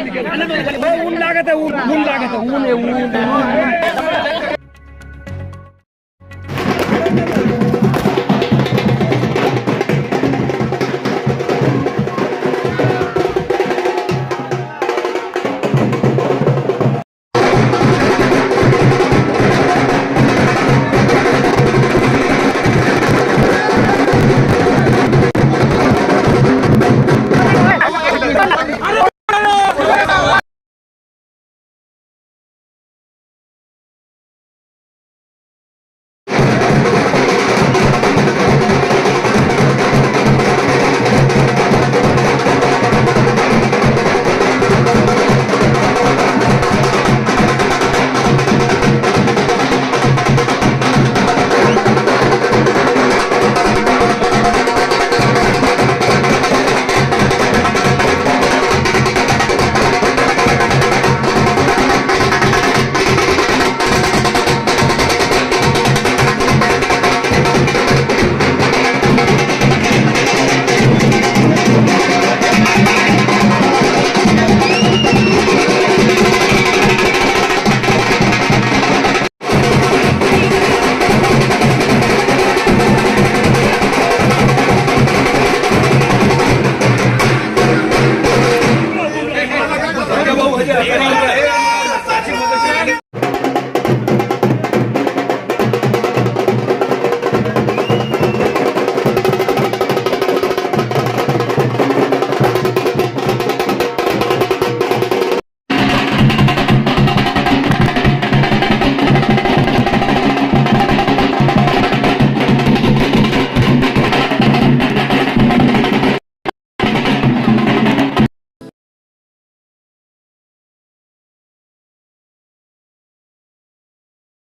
ऊन लागत आहे ऊन ऊन लागत आहे ऊन आहे ऊन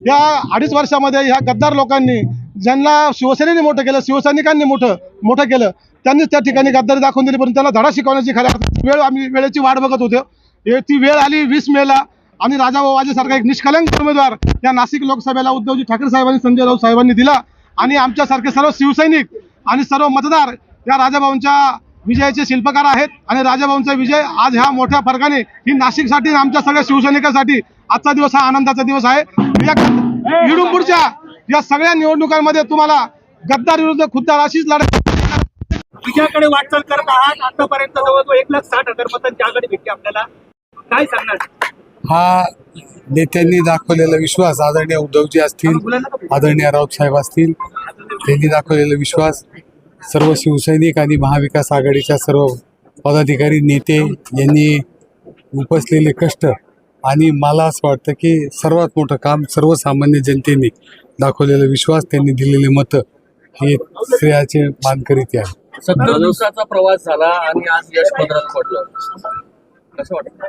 या अडीच वर्षामध्ये ह्या गद्दार लोकांनी ज्यांना शिवसेनेने मोठं केलं शिवसैनिकांनी मोठं मोठं केलं त्यांनीच त्या ठिकाणी गद्दारी दाखवून दिली. पण त्यांना धडा शिकवण्याची खऱ्या वेळ आम्ही वेळेची वाट बघत होतो. ती वेळ आली वीस मेला. आणि राजाभाऊ वाजेसारखा एक निष्कलंक उमेदवार या नाशिक लोकसभेला उद्धवजी ठाकरे साहेबांनी संजय राऊत साहेबांनी दिला. आणि आमच्यासारखे सर्व शिवसैनिक आणि सर्व मतदार या राजाभाऊंच्या विजयाचे शिल्पकार आहेत. आणि राजाभाऊंचा विजय आज ह्या मोठ्या फरकाने ही नाशिकसाठी आणि आमच्या सगळ्या शिवसैनिकांसाठी आजचा दिवस हा आनंदाचा दिवस आहे. या निडुंबूरच्या या सगळ्या निवडणुकांमध्ये तुम्हाला गद्दार विरुद्ध खुद्दार अशीच लढाई विजयाकडे वाटचाल करत आहात. आतापर्यंत जवळजवळ एक लाख साठ हजार मतांची आघाडी भेटली आपल्याला. काय सांगणार? हा नेत्यांनी दाखवलेला विश्वास आदरणीय उद्धवजी असतील आदरणीय राऊत साहेब असतील त्यांनी दाखवलेला विश्वास सर्व शिवसैनिक आणि महाविकास आघाडीच्या सर्व पदाधिकारी नेते यांनी उपसलेले कष्ट आणि मला असं वाटतं की सर्वात मोठं काम सर्वसामान्य जनतेने दाखवलेला विश्वास त्यांनी दिलेले मतं हे श्रेयाचे मानकरीत आहे. सत्तर दिवसाचा प्रवास झाला आणि आज यश पदरात पडलं. कसं वाटतं?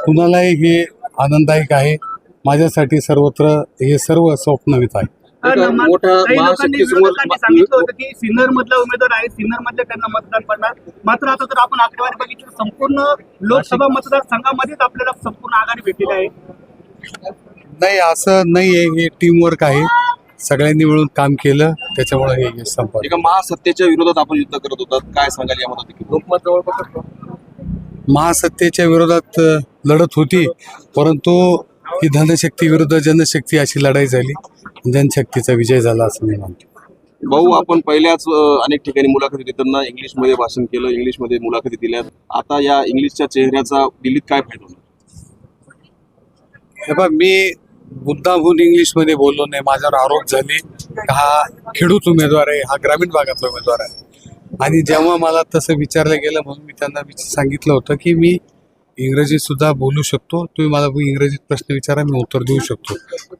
कुणालाही हे आनंददायक आहे. माझ्यासाठी सर्वत्र हे सर्व स्वप्नवित आहे. मोठा काही लोकांनी महाशक्तीसमोर विरोधकांनी सांगितलं होतं की सिन्नर मधला उमेदवार आहे सिन्नर मधल्या त्यांना मतदान पडणार. मात्र आता जर आपण आकडेवारी बघितली संपूर्ण लोकसभा मतदारसंघामध्येच आपल्याला संपूर्ण आघाडी भेटलेली आहे. नाही असं नाही आहे हे टीमवर्क आहे. सगळ्यांनी मिळून काम केलं. त्याच्यामुळे हे एका महासत्तेच्या विरोधात आपण युद्ध करत होतात काय सांगाल यामध्ये लोकमत जवळपास महासत्तेच्या विरोधात लढत होती. परंतु ही धनशक्ती विरुद्ध जनशक्ती अशी लढाई झाली. जनशक्तीचा विजय झाला असं मी मानतो भाऊ आपण पहिल्याच अनेक ठिकाणी मुलाखती देताना इंग्लिशमध्ये भाषण केलं इंग्लिशमध्ये मुलाखती दिल्या. आता या इंग्लिशच्या चेहऱ्याचा दिल्लीत काय फायदा होणार? हे बघ मी मुद्दामहून इंग्लिशमध्ये बोललो नाही. माझ्यावर आरोप झाले का हा खेडूत उमेदवार आहे हा ग्रामीण भागातला उमेदवार आहे. आणि जेव्हा मला तसं विचारलं गेलं म्हणून मी त्यांना सांगितलं होतं की मी इंग्रजीत सुद्धा बोलू शकतो. तुम्ही मला इंग्रजीत प्रश्न विचारा मी उत्तर देऊ शकतो.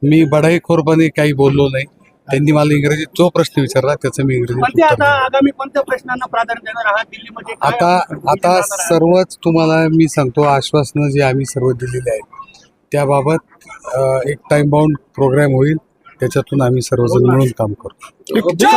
मी बढाईखोरपणे काही बोललो नाही. त्यांनी मला इंग्रजीत जो प्रश्न विचारला त्याचं मी इंग्रजीत आता दिलं. आगामी कोणत्या प्रश्नांना प्राधान्य देणार आहात? दिल्लीमध्ये काय आता आता? सर्वच तुम्हाला मी सांगतो आश्वासनं जे आम्ही सर्व दिलेली आहेत त्याबाबत एक टाइम बाउंड प्रोग्राम होईल. त्याच्यातून आम्ही सर्वजण मिळून काम करू जय